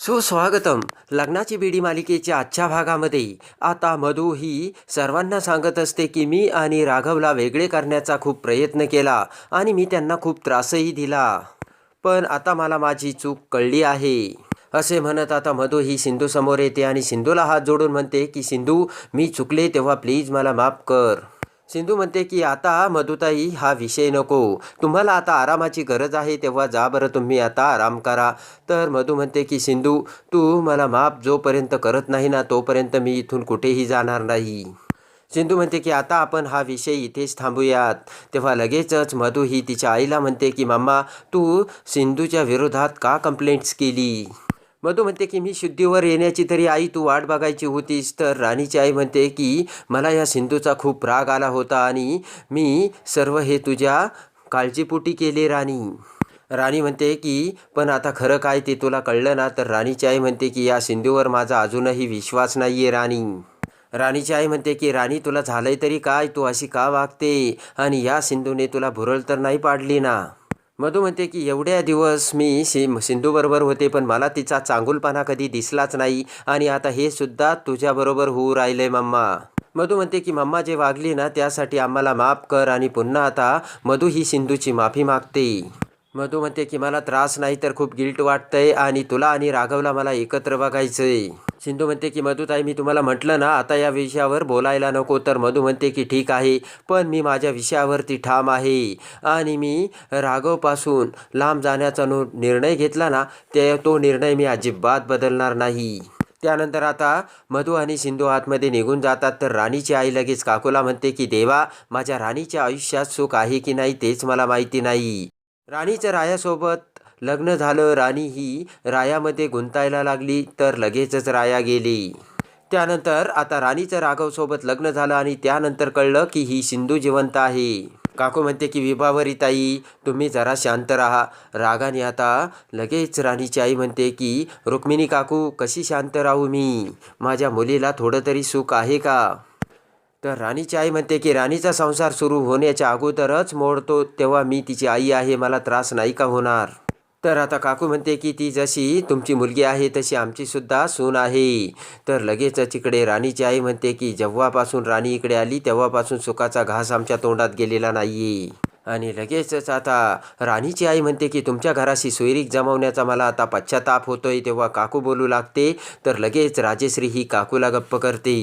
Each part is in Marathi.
सुस्वागतम. लग्नाची बीडी मालिकेच्या आजच्या भागामध्ये. आता मधू ही सर्वांना सांगत असते की मी आणि राघवला वेगळे करण्याचा खूप प्रयत्न केला आणि मी त्यांना खूप त्रासही दिला. पण आता मला माझी चूक कळली आहे. असे म्हणत आता मधू ही सिंधू समोर येते आणि सिंधूला हात जोडून म्हणते की सिंधू मी चुकले तेव्हा प्लीज मला माफ कर. सिंधू म्हणते की आता मधुताई हा विषय नको. तुम्हाला आता आरामाची गरज आहे तेव्हा जा बरं तुम्ही आता आराम करा. तर मधू म्हणते की सिंधू तू मला माफ जोपर्यंत करत नाही ना तोपर्यंत मी इथून कुठेही जाणार नाही. सिंधू म्हणते की आता आपण हा विषय इथेच थांबूयात. तेव्हा लगेचच मधू ही तिच्या आईला म्हणते की मम्मा तू सिंधूच्या विरोधात का कंप्लेंट्स केली? मधू म्हणते की मी शुद्धीवर येण्याची तरी आई तू वाट बघायची होतीस तर राणीची आई म्हणते की मला या सिंधूचा खूप राग आला होता आणि मी सर्व हे तुझ्या काळजीपोटी केले राणी. राणी म्हणते की पण आता खरं काय ते तुला कळलं ना? तर राणीची आई म्हणते की या सिंधूवर माझा अजूनही विश्वास नाही आहे राणी. राणीची आई म्हणते की राणी तुला झालंय तरी काय? तू अशी का वागते? आणि या सिंधूने तुला भुरळ तर नाही पाडली ना? मधू म्हणते की एवढ्या दिवस मी सि सिंधूबरोबर होते पण मला तिचा चांगुलपणा कधी दिसलाच नाही आणि आता हे सुद्धा तुझ्याबरोबर होऊ राहिले मम्मा. मधू म्हणते की मम्मा जे वागली ना त्यासाठी आम्हाला माफ कर आणि पुन्हा आता मधू ही सिंधूची माफी मागते. मधू म्हणते की मला त्रास नाही तर खूप गिल्ट वाटतंय आणि तुला आणि राघवला मला एकत्र बघायचंय. सिंधू म्हणते की मधुताई मी तुम्हाला म्हटलं ना आता या विषयावर बोलायला नको. तर मधू म्हणते की ठीक आहे पण मी माझ्या विषयावरती ठाम आहे आणि मी राघवपासून लांब जाण्याचा नो निर्णय घेतला ना ते तो निर्णय मी अजिबात बदलणार नाही. त्यानंतर आता मधू आणि सिंधू आतमध्ये निघून जातात तर राणीची आई लगेच काकूला म्हणते की देवा माझ्या राणीच्या आयुष्यात सुख आहे की नाही तेच मला माहिती नाही. राणीच्या रायासोबत लग्न झालं. राणी ही रायामध्ये गुंतायला लागली तर लगेचच राया गेली. त्यानंतर आता राणीचं राघवसोबत लग्न झालं आणि त्यानंतर कळलं की ही सिंधू जिवंत आहे. काकू म्हणते की विभावरी ताई तुम्ही जरा शांत राहा. रागाने आता लगेच राणीची आई म्हणते की रुक्मिणी काकू कशी शांत राहू मी? माझ्या मुलीला थोडं तरी सुख आहे का? तर राणीची आई म्हणते की राणीचा संसार सुरू होण्याच्या अगोदरच मोडतो तेव्हा मी तिची आई आहे मला त्रास नाही का होणार? तर आता काकू म्हणते की ती जशी तुमची मुलगी आहे तशी आमचीसुद्धा सून आहे. तर लगेचच इकडे राणीची आई म्हणते की जेव्हापासून राणी इकडे आली तेव्हापासून सुखाचा घास आमच्या तोंडात गेलेला नाही आणि लगेचच आता राणीची आई म्हणते की तुमच्या घराशी सोयरीक जमवण्याचा मला आता पश्चाताप होतोय. तेव्हा काकू बोलू लागते तर लगेच राजेश्री ही काकूला गप्प करते.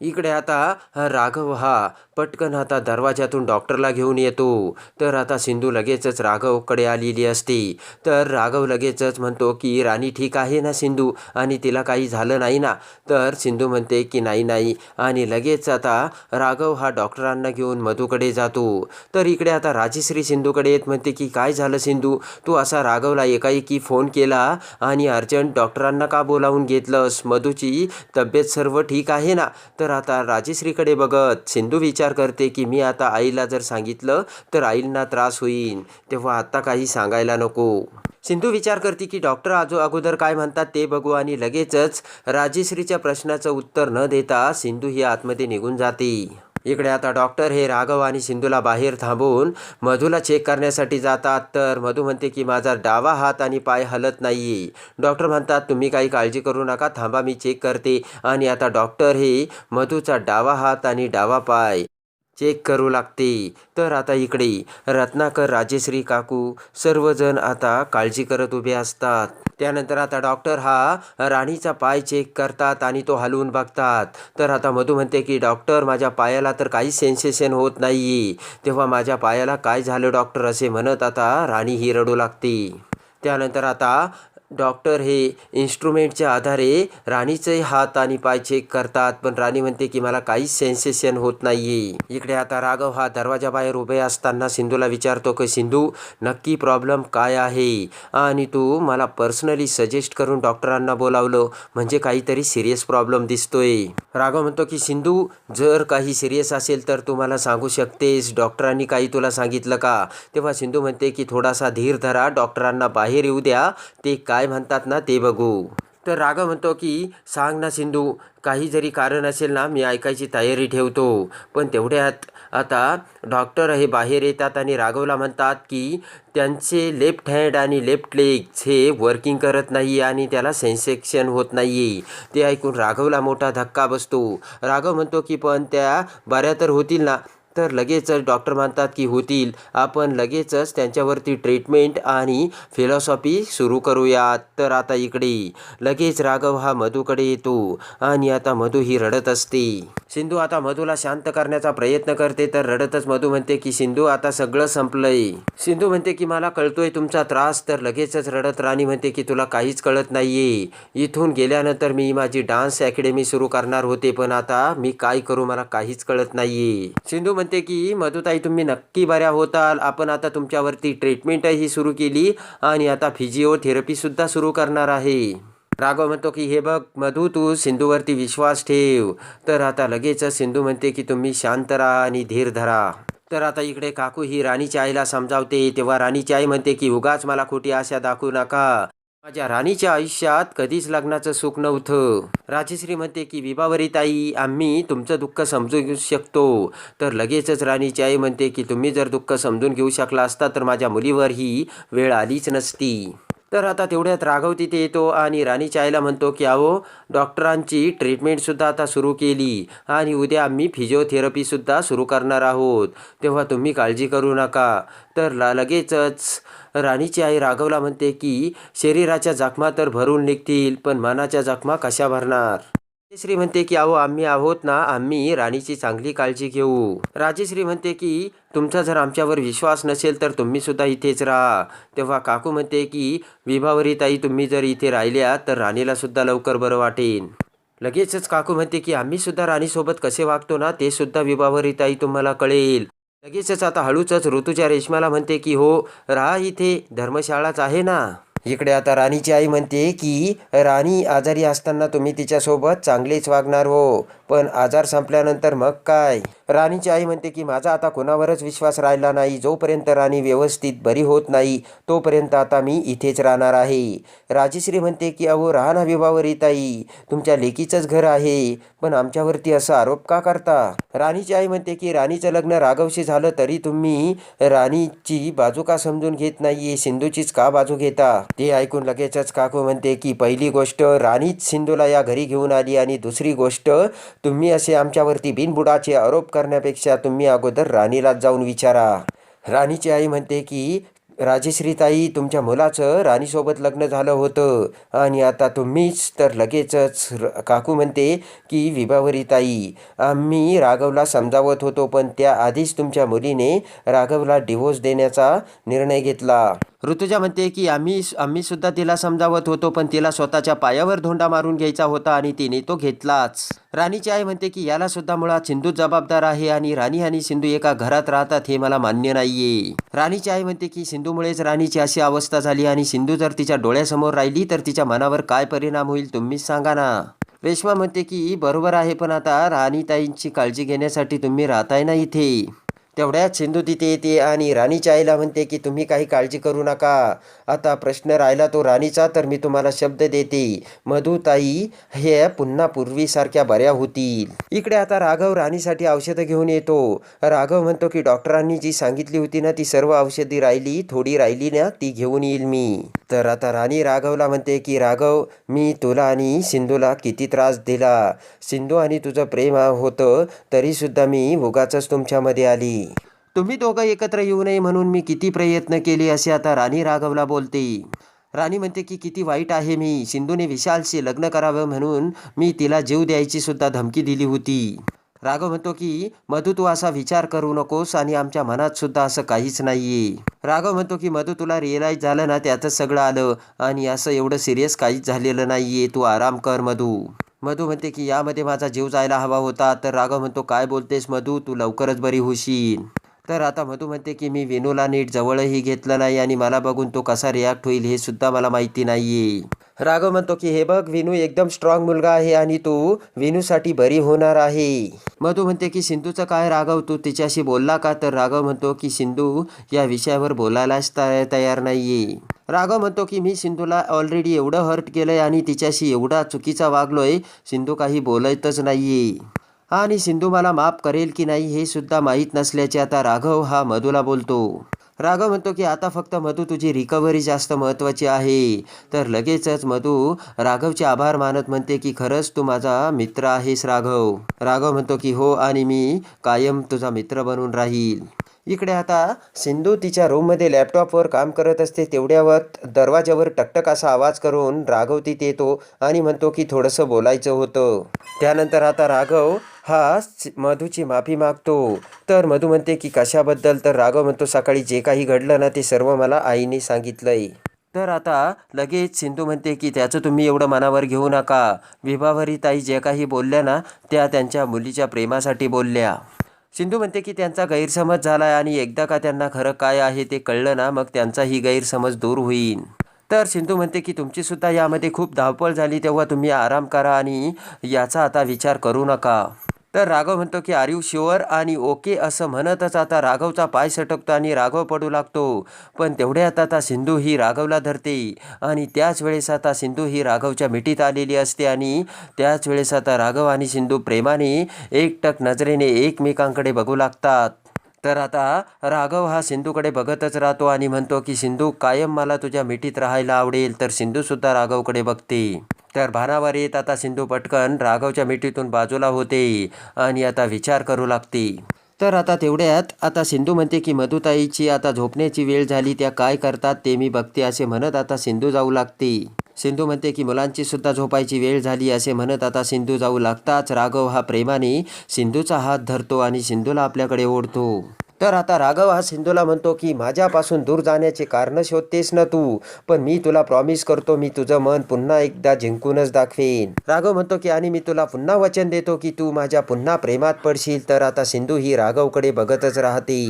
इकडे आता राघव हा पटकन आता दरवाजातून डॉक्टरला घेऊन येतो. तर आता सिंधू लगेचच राघवकडे आलेली असते. तर राघव लगेचच म्हणतो की राणी ठीक आहे ना सिंधू? आणि तिला काही झालं नाही ना? तर सिंधू म्हणते की नाही नाही. आणि लगेच आता राघव हा डॉक्टरांना घेऊन मधूकडे जातो. तर इकडे आता राजेश्री सिंधूकडे येत म्हणते की काय झालं सिंधू? तू असा राघवला एकाएकी फोन केला आणि अर्जंट डॉक्टरांना का बोलावून घेतलंस? मधूची तब्येत सर्व ठीक आहे ना? तर तर आता राजेश्रीकडे बघत सिंधू विचार करते की मी आता आईला जर सांगितलं तर आईंना त्रास होईल तेव्हा आता काही सांगायला नको. सिंधू विचार करते की डॉक्टर आजो अगोदर काय म्हणतात ते बघू आणि लगेचच राजेश्रीच्या प्रश्नाचं उत्तर न देता सिंधू ही आतमध्ये निघून जाते. इकडे आता डॉक्टर हे राघव आणि सिंधूला बाहेर थांबवून मधूला चेक करण्यासाठी जातात. तर मधू म्हणते की माझा डावा हात आणि पाय हलत नाही डॉक्टर म्हणतात तुम्ही काही काळजी करू नका थांबा मी चेक करते. आणि आता डॉक्टर हे मधूचा डावा हात आणि डावा पाय चेक करू लागते. तर आता इकडे. रत्नाकर राजेश्री काकू सर्वजण आता काळजी करत उभे असतात. त्यानंतर आता डॉक्टर हा राणीचा पाय चेक करतात आणि तो हलवून बघतात. तर आता मधू म्हणते की डॉक्टर माझ्या पायाला तर काही सेन्सेशन होत नाही तेव्हा माझ्या पायाला काय झालं डॉक्टर? असे म्हणत आता राणी ही रडू लागते. त्यानंतर आता डॉक्टर हे इन्स्ट्रुमेंटच्या आधारे राणीचे हात आणि पाय चेक करतात. पण राणी म्हणते की मला काहीच सेन्सेशन होत नाहीये. इकडे आता राघव हा दरवाजाबाहेर उभे असताना सिंधूला विचारतो की सिंधू नक्की प्रॉब्लेम काय आहे? आणि तू मला पर्सनली सजेस्ट करून डॉक्टरांना बोलावलं. म्हणजे काहीतरी सिरियस प्रॉब्लेम दिसतोय. राघव म्हणतो की सिंधू जर काही सिरियस असेल तर तू मला सांगू शकतेस. डॉक्टरांनी काही तुला सांगितलं का? तेव्हा सिंधू म्हणते की थोडासा धीर धरा. डॉक्टरांना बाहेर येऊ द्या. ते काय म्हणतात ना ते बघू. तर राघव म्हणतो की सांग ना सिंधू काही जरी कारण असेल ना मी ऐकायची तयारी ठेवतो. पण तेवढ्यात आता डॉक्टर हे बाहेर येतात आणि राघवला म्हणतात की त्यांचे लेफ्ट हँड आणि लेफ्ट लेग्स हे वर्किंग करत नाही आणि त्याला सेन्सेक्शन होत नाही आहे ते ऐकून राघवला मोठा धक्का बसतो. राघव म्हणतो की पण त्या बऱ्या तर होतील ना. तर लगेचच डॉक्टर म्हणतात की होतील. आपण लगेचच त्यांच्यावरती ट्रीटमेंट आणि फिलॉसॉफी सुरू करूयात. तर आता इकडे. लगेच राघव हा मधूकडे येतो आणि आता मधू ही रडत असते. सिंधू आता मधूला शांत करण्याचा प्रयत्न करते तर रडतच मधू म्हणते की सिंधू आता सगळं संपलंय. सिंधू म्हणते की मला कळतोय तुमचा त्रास. तर लगेचच रडत राणी म्हणते की तुला काहीच कळत नाहीये. इथून गेल्यानंतर मी माझी डान्स अकॅडमी सुरू करणार होते पण आता मी काय करू? मला काहीच कळत नाहीये. सिंधू म्हणते म्हणते की मधुताई तुम्ही नक्की बऱ्या होताल. आपण आता तुमच्यावरती ट्रीटमेंटही सुरू केली आणि आता फिजिओथेरपीसुद्धा सुरू करणार आहे. राघव म्हणतो की हे बघ मधू तू सिंधूवरती विश्वास ठेव. तर आता लगेचच सिंधू म्हणते की तुम्ही शांत राहा आणि धीर धरा. तर आता इकडे काकू ही राणीच्या आईला समजावते. तेव्हा राणीची आई म्हणते की उगाच मला खोटी आशा दाखवू नका. माझ्या राणीच्या आयुष्यात कधीच लग्नाचं सुख नव्हतं. राजश्री म्हणते की विभावरी ताई आम्ही तुमचं दुःख समजून घेऊ शकतो. तर लगेचच राणीची आई म्हणते की तुम्ही जर दुःख समजून घेऊ शकला असता तर माझ्या मुलीवर ही वेळ आलीच नसती. तर आता तेवढ्यात राघव तिथे येतो आणि राणीच्या आईला म्हणतो की अहो डॉक्टरांची ट्रीटमेंटसुद्धा आता सुरू केली आणि उद्या आम्ही फिजिओथेरपीसुद्धा सुरू करणार आहोत. तेव्हा तुम्ही काळजी करू नका. तर लगेचच राणीची आई राघवला म्हणते की शरीराच्या जखमा तर भरून निघतील पण मनाच्या जखमा कशा भरणार? राजेश्री म्हणते की अहो आम्ही आहोत ना आम्ही राणीची चांगली काळजी घेऊ. राजेश्री म्हणते की तुमचा जर आमच्यावर विश्वास नसेल तर तुम्ही सुद्धा इथेच राहा. तेव्हा काकू म्हणते की विभावरी ताई तुम्ही जर इथे राहिल्या तर राणीला सुद्धा लवकर बरं वाटेन. लगेचच काकू म्हणते की आम्ही सुद्धा राणीसोबत कसे वागतो ना ते सुद्धा विभावरी ताई तुम्हाला कळेल. लगेचच आता हळूचच ऋतुजा रेशमाला म्हणते की हो राहा इथे धर्मशाळाच आहे ना. इकडे आता राणीची आई म्हणते की राणी आजारी असताना तुम्ही तिच्यासोबत चांगलेच वागणार हो पण आजार संपल्यानंतर मग काय? राणीची आई म्हणते की माझा आता कोणावरच विश्वास राहिला नाही. जोपर्यंत राणी व्यवस्थित बरी होत नाही तोपर्यंत आता मी इथेच राहणार आहे. राजेश्री म्हणते की अहो राहा ना विवाहवरी ताई. तुमच्या लेकीचंच घर आहे. पण आमच्यावरती असा आरोप का करता? राणीची आई म्हणते की राणीचं लग्न राघवशी झालं तरी तुम्ही राणीची बाजू का समजून घेत नाहीये? सिंधूचीच का बाजू घेता? ते ऐकून लगेचच काकू म्हणते की पहिली गोष्ट राणीच सिंधूला या घरी घेऊन आली आणि दुसरी गोष्ट तुम्ही असे आमच्यावरती बिनबुडाचे आरोप करण्यापेक्षा तुम्ही अगोदर राणीलाच जाऊन विचारा. राणीची आई म्हणते की राजेश्रीताई तुमच्या मुलाचं राणीसोबत लग्न झालं होतं आणि आता तुम्हीच तर लगेचच काकू म्हणते की विभावरीताई आम्ही राघवला समजावत होतो पण त्याआधीच तुमच्या मुलीने राघवला डिवोर्स देण्याचा निर्णय घेतला. ऋतुजा म्हणते की आम्ही आम्ही सुद्धा तिला समजावत होतो पण तिला स्वतःच्या पायावर धोंडा मारून घ्यायचा होता आणि तिने तो घेतलाच. राणीची आई म्हणते की याला सुद्धा मुळात सिंधू जबाबदार आहे आणि राणी आणि सिंधू एका घरात राहतात हे मला मान्य नाहीये. राणीची आई म्हणते की सिंधूमुळेच राणीची अशी अवस्था झाली आणि सिंधू जर तिच्या डोळ्यासमोर राहिली तर तिच्या मनावर काय परिणाम होईल तुम्हीच सांगा ना. रेश्मा म्हणते की बरोबर आहे पण आता राणीताईंची काळजी घेण्यासाठी तुम्ही राहताय ना इथे. तेवढ्यात सिंधू तिथे येते आणि राणीच्या आईला म्हणते की तुम्ही काही काळजी करू नका. आता प्रश्न राहिला तो राणीचा तर मी तुम्हाला शब्द देते. मधुताई हे पुन्हा पूर्वीसारख्या बऱ्या होतील. इकडे आता राघव राणीसाठी औषधं घेऊन येतो. राघव म्हणतो की डॉक्टरांनी जी सांगितली होती ना ती सर्व औषधी राहिली थोडी राहिली ना ती घेऊन येईल मी. तर आता राणी राघवला म्हणते की राघव मी तुला आणि सिंधूला किती त्रास दिला. सिंधू आणि तुझं प्रेम होतं तरीसुद्धा मी उगाच तुमच्यामध्ये आली. तुम्ही दोघं एकत्र येऊ नये म्हणून मी किती प्रयत्न केले असे आता राणी राघवला बोलते. राणी म्हणते की किती वाईट आहे मी. सिंधूने विशालशी लग्न करावं म्हणून मी तिला जीव द्यायची सुद्धा धमकी दिली होती. राघव म्हणतो की मधू तू असा विचार करू नकोस आणि आमच्या मनात सुद्धा असं काहीच नाहीये. राघव म्हणतो की मधू तुला रिअलाईज झालं ना त्यातच सगळं आलं आणि असं एवढं सिरियस काहीच झालेलं नाहीये. तू आराम कर मधू. मधू म्हणते की यामध्ये माझा जीव जायला हवा होता. तर राघव म्हणतो काय बोलतेस मधू? तू लवकरच बरी होशील. तर आता मधू म्हणते की मी विनूला नीट जवळही घेतलं नाही आणि मला बघून तो कसा रिॲक्ट होईल हे सुद्धा मला माहिती नाहीये. राघव म्हणतो की हे बघ विनू एकदम स्ट्रॉंग मुलगा आहे आणि तू विनूसाठी बरी होणार आहे. मधू म्हणते की सिंधूचं काय राघव तू तिच्याशी बोलला का? तर राघव म्हणतो की सिंधू या विषयावर बोलायलाच तयार तयार नाहीये. राघव म्हणतो की मी सिंधूला ऑलरेडी एवढं हर्ट केलंय आणि तिच्याशी एवढा चुकीचा वागलोय सिंधू काही बोलतच नाहीये. आणि सिंधू मला माफ करेल की नाही हे सुद्धा माहीत नसल्याचे आता राघव हा मधूला बोलतो. राघव म्हणतो की आता फक्त मधू तुझी रिकव्हरी जास्त महत्त्वाची आहे. तर लगेचच मधू राघवचे आभार मानत म्हणते की खरंच तू माझा मित्र आहेस राघव. राघव म्हणतो की हो आणि मी कायम तुझा मित्र बनून राहील. इकडे आता सिंधू तिच्या रूममध्ये लॅपटॉपवर काम करत असते तेवढ्यावर दरवाजावर टकटक असा आवाज करून राघव तिथे येतो आणि म्हणतो की थोडंसं बोलायचं होतं. त्यानंतर आता राघव हा मधूची माफी मागतो. तर मधू म्हणते की कशाबद्दल? तर राघव म्हणतो सकाळी जे काही घडलं ना ते सर्व मला आईने सांगितलंय. तर आता लगेच सिंधू म्हणते की त्याचं तुम्ही एवढं मनावर घेऊ नका. विभावरी ताई जे काही बोलल्या ना त्या त्यांच्या मुलीच्या प्रेमासाठी बोलल्या. सिंधू म्हणते की त्यांचा गैरसमज झाला आहे आणि एकदा का त्यांना खरं काय आहे ते कळलं ना मग त्यांचाही गैरसमज दूर होईल तर सिंधू म्हणते की तुमची सुद्धा यामध्ये खूप धावपळ झाली तेव्हा तुम्ही आराम करा आणि याचा आता विचार करू नका. तर राघव म्हणतो की आर यू शुअर आणि ओके असं म्हणतच आता राघवचा पाय सटकतो आणि राघव पडू लागतो. पण तेवढ्यात आता सिंधू ही राघवला धरते आणि त्याच वेळेस आता सिंधू ही राघवच्या मिठीत आलेली असते आणि त्याच वेळेस आता राघव आणि सिंधू प्रेमाने एकटक नजरेने एकमेकांकडे बघू लागतात. तर आता राघव हा सिंधूकडे बघतच राहतो आणि म्हणतो की सिंधू कायम मला तुझ्या मिठीत राहायला आवडेल. तर सिंधूसुद्धा राघवकडे बघते. तर भानावर येत आता सिंधू पटकन राघवच्या मिठीतून बाजूला होते आणि आता विचार करू लागते. तर आता तेवढ्यात आता सिंधू म्हणते की मधुताईची आता झोपण्याची वेळ झाली त्या काय करतात ते मी बघते असे म्हणत आता सिंधू जाऊ लागते. सिंधू म्हणते की मुलांची सुद्धा झोपायची वेळ झाली असे म्हणत आता सिंधू जाऊ लागताच राघव हा प्रेमाने सिंधूचा हात धरतो आणि सिंधूला आपल्याकडे ओढतो. तर आता राघव हा सिंधूला म्हणतो की माझ्यापासून दूर जाण्याचे कारण शोधतेस ना तू पण मी तुला प्रॉमिस करतो मी तुझं मन पुन्हा एकदा जिंकूनच दाखवेन. राघव म्हणतो की आणि मी तुला पुन्हा वचन देतो की तू माझ्या पुन्हा प्रेमात पडशील तर आता सिंधू ही राघवकडे बघतच राहते.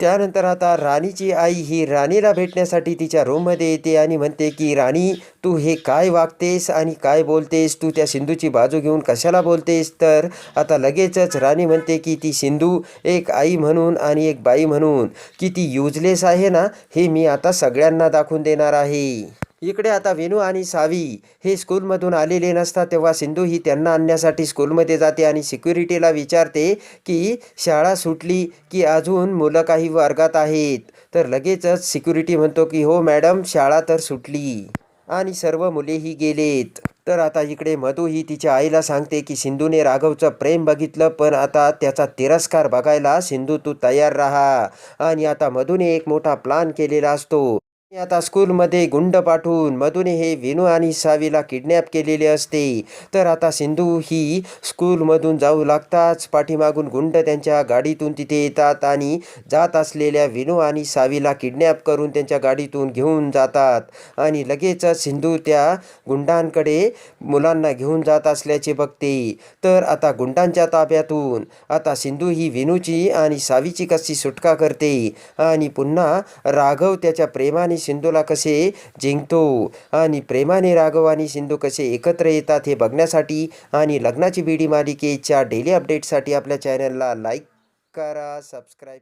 त्यानंतर आता राणीची आई ही राणीला भेटण्यासाठी तिच्या रूममध्ये येते आणि म्हणते की राणी तू हे काय वागतेस आणि काय बोलतेस? तू त्या सिंधूची बाजू घेऊन कशाला बोलतेस? तर आता लगेचच राणी म्हणते की ती सिंधू एक आई म्हणून आणि एक बाई म्हणून. किती युजलेस आहे ना हे मी आता सगळ्यांना दाखवून देणार आहे. इकडे आता विनू आणि सावी हे स्कूलमधून आलेले नसतात तेव्हा सिंधू ही त्यांना आणण्यासाठी स्कूलमध्ये जाते आणि सिक्युरिटीला विचारते की शाळा सुटली की अजून मुलं काही वर्गात आहेत? तर लगेचच सिक्युरिटी म्हणतो की हो मॅडम शाळा तर सुटली. आणि सर्व मुलेही गेलेत. तर आता इकडे मधू ही तिच्या आईला सांगते की सिंधूने राघवचं प्रेम बघितलं पण आता त्याचा तिरस्कार बघायला सिंधू तू तयार राहा. आणि आता मधूने एक मोठा प्लान केलेला असतो. आता स्कूलमध्ये गुंड पाठवून मधुने हे विनू आणि सावीला किडनॅप केलेले असते. तर आता सिंधू ही स्कूलमधून जाऊ लागताच पाठीमागून गुंड त्यांच्या गाडीतून तिथे येतात आणि जात असलेल्या विनू आणि सावीला किडनॅप करून त्यांच्या गाडीतून घेऊन जातात. आणि लगेचच सिंधू त्या गुंडांकडे मुलांना घेऊन जात असल्याचे बघते. तर आता गुंडांच्या ताब्यातून आता सिंधू ही विनूची आणि सावीची कशी सुटका करते आणि पुन्हा राघव त्याच्या प्रेमाने सिंधूला कसे जिंकतो? आणि प्रेमाने राघव आणि सिंधू कसे एकत्र येतात हे बघण्यासाठी आणि लग्नाची बीडी मालिकेच्या डेली अपडेटसाठी आपल्या चॅनलला लाईक करा सबस्क्राईब